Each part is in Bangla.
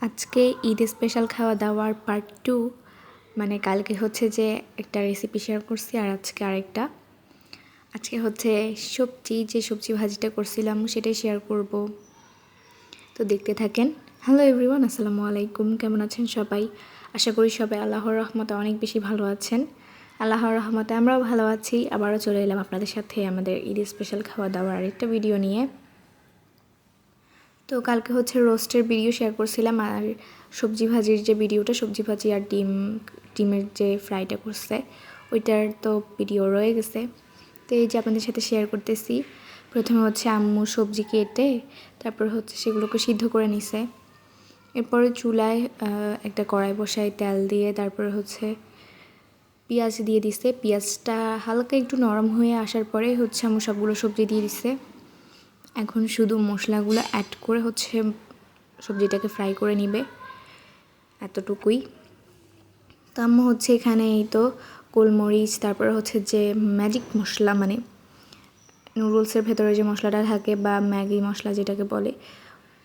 আজকে ঈদ স্পেশাল খাওয়া দাওয়ার পার্ট টু মানে কালকে হচ্ছে যে একটা রেসিপি শেয়ার করছি আর আজকে আরেকটা। আজকে হচ্ছে সবজি, যে সবজি ভাজিটা করছিলাম সেটাই শেয়ার করব। তো দেখতে থাকেন। হ্যালো এভরিওয়ান আসসালামু আলাইকুম। কেমন আছেন সবাই? আশা করি সবাই আল্লাহর রহমতে অনেক বেশি ভালো আছেন। আল্লাহর রহমতে আমরাও ভালো আছি। আবারও চলে এলাম আপনাদের সাথে আমাদের ঈদ স্পেশাল খাওয়া দাওয়ার আরেকটা ভিডিও নিয়ে। তো কালকে হচ্ছে রোস্টের ভিডিও শেয়ার করছিলাম আর সবজি ভাজির যে ভিডিওটা সবজি ভাজি আর ডিম, ডিমের যে ফ্রাইটা করছে, ওইটার তো ভিডিও রয়ে গেছে। তো এই যে আপনাদের সাথে শেয়ার করতেছি, প্রথমে হচ্ছে আম্মু সবজি কেটে, তারপর হচ্ছে সেগুলোকে সিদ্ধ করে নিছে। এরপরে চুলায় একটা কড়াই বসায় তেল দিয়ে, তারপর হচ্ছে পেঁয়াজ দিয়ে দিছে। পেঁয়াজটা হালকা একটু নরম হয়ে আসার পরে হচ্ছে আমি সবগুলো সবজি দিয়ে দিছে। এখন শুধু মশলাগুলো অ্যাড করে হচ্ছে সবজিটাকে ফ্রাই করে নিবে, এতটুকুই। তো হচ্ছে এখানে এই তো গোলমরিচ, তারপরে হচ্ছে যে ম্যাজিক মশলা মানে নুডলসের ভেতরে যে মশলাটা থাকে বা ম্যাগি মশলা যেটাকে বলে,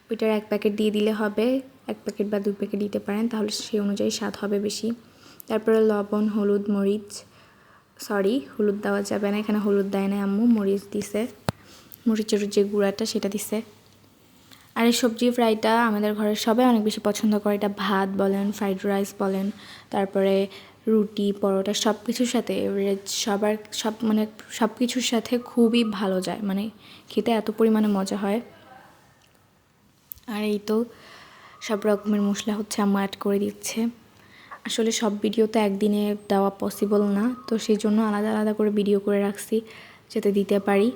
ওইটার এক প্যাকেট দিয়ে দিলে হবে, এক প্যাকেট বা দুই প্যাকেট দিতে পারেন, তাহলে সেই অনুযায়ী স্বাদ হবে বেশি। তারপরে লবণ, হলুদ, মরিচ সরি হলুদ দেওয়া যাবে না, এখানে হলুদ দেয় না আম্মু, মরিচ দিছে। মরিচের যে গুঁড়াটা সেটা দিছে। আর এই সবজি ফ্রাইটা আমাদের ঘরের সবাই অনেক বেশি পছন্দ করে। এটা ভাত বলেন ফ্রাইড রাইস বলেন, তারপরে রুটি, পরোটা সব কিছুর সাথে সবার সব মানে সব কিছুর সাথে খুবই ভালো যায়। মানে খেতে এত পরিমাণে মজা হয়। আর এই তো সব রকমের মশলা হচ্ছে আম্মা অ্যাড করে দিচ্ছে। আসলে সব ভিডিও তো একদিনে দেওয়া পসিবল না। তো সেই জন্য আলাদা আলাদা করে ভিডিও করে রাখছি, যাতে দিতে পারি।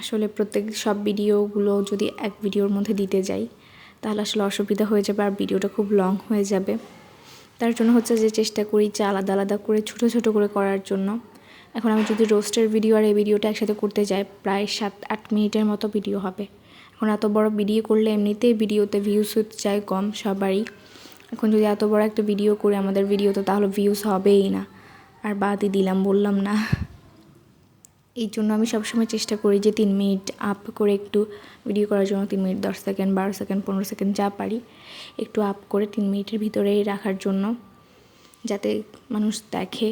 আসলে প্রত্যেক সব ভিডিওগুলো যদি এক ভিডিওর মধ্যে দিতে যাই, তাহলে আসলে অসুবিধা হয়ে যাবে আর ভিডিওটা খুব লং হয়ে যাবে। তার জন্য হচ্ছে যে চেষ্টা করি যে আলাদা আলাদা করে ছোট ছোট করে করার জন্য। এখন আমি যদি রোস্টের ভিডিও আর এই ভিডিওটা একসাথে করতে যাই, প্রায় সাত, আট মিনিটের মতো ভিডিও হবে। এখন এত বড় ভিডিও করলে এমনিতেই ভিডিওতে ভিউজ হতে চাই কম সবারই। এখন যদি এত বড় একটা ভিডিও করে আমাদের ভিডিওতে তাহলে ভিউজ হবেই না। আর বাদই দিলাম, বললাম না। এই জন্য আমি সবসময় চেষ্টা করি যে তিন মিনিট আপ করে একটু ভিডিও করার জন্য, তিন মিনিট, দশ সেকেন্ড বারো সেকেন্ড পনেরো সেকেন্ড যা পারি, একটু আপ করে তিন মিনিটের ভিতরেই রাখার জন্য, যাতে মানুষ দেখে।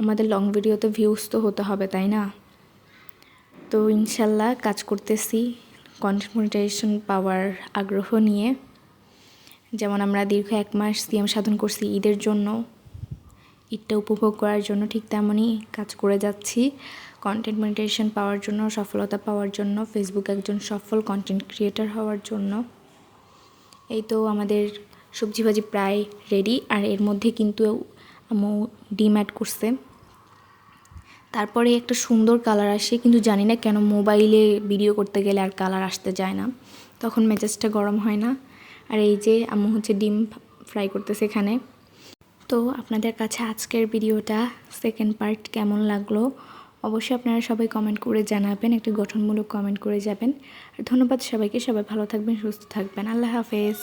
আমাদের লং ভিডিওতে ভিউজ তো হতে হবে, তাই না? তো ইনশাল্লাহ কাজ করতেছি কন্টেন্ট মনিটাইজেশন পাওয়ার আগ্রহ নিয়ে। যেমন আমরা দীর্ঘ এক মাস সিএম সাধন করছি ঈদের জন্য, ঈদটা উপভোগ করার জন্য ঠিক তেমনই কাজ করে যাচ্ছি। কন্টেন্ট মনিটাইজেশন পাওয়ার জন্য, সফলতা পাওয়ার জন্য ফেসবুক একজন সফল কন্টেন্ট ক্রিয়েটার হওয়ার জন্য। এই তো আমাদের সবজি ভাজি প্রায় রেডি আর এর মধ্যে কিন্তু আমু ডিম অ্যাড করছে। তারপরে একটা সুন্দর কালার আসে, কিন্তু জানি না কেন মোবাইলে ভিডিও করতে গেলে আর কালার আসতে যায় না। তখন মেজাজটা গরম হয় না। আর এই যে আম্মু হচ্ছে ডিম ফ্রাই করতেছে এখানে। তো আপনাদের কাছে আজকের ভিডিওটা সেকেন্ড পার্ট কেমন লাগল? অবশ্যই আপনারা সবাই কমেন্ট করে জানাবেন, একটি গঠনমূলক কমেন্ট করে যাবেন। আর ধন্যবাদ সবাইকে, সবাই ভালো থাকবেন, সুস্থ থাকবেন। আল্লাহ হাফেজ।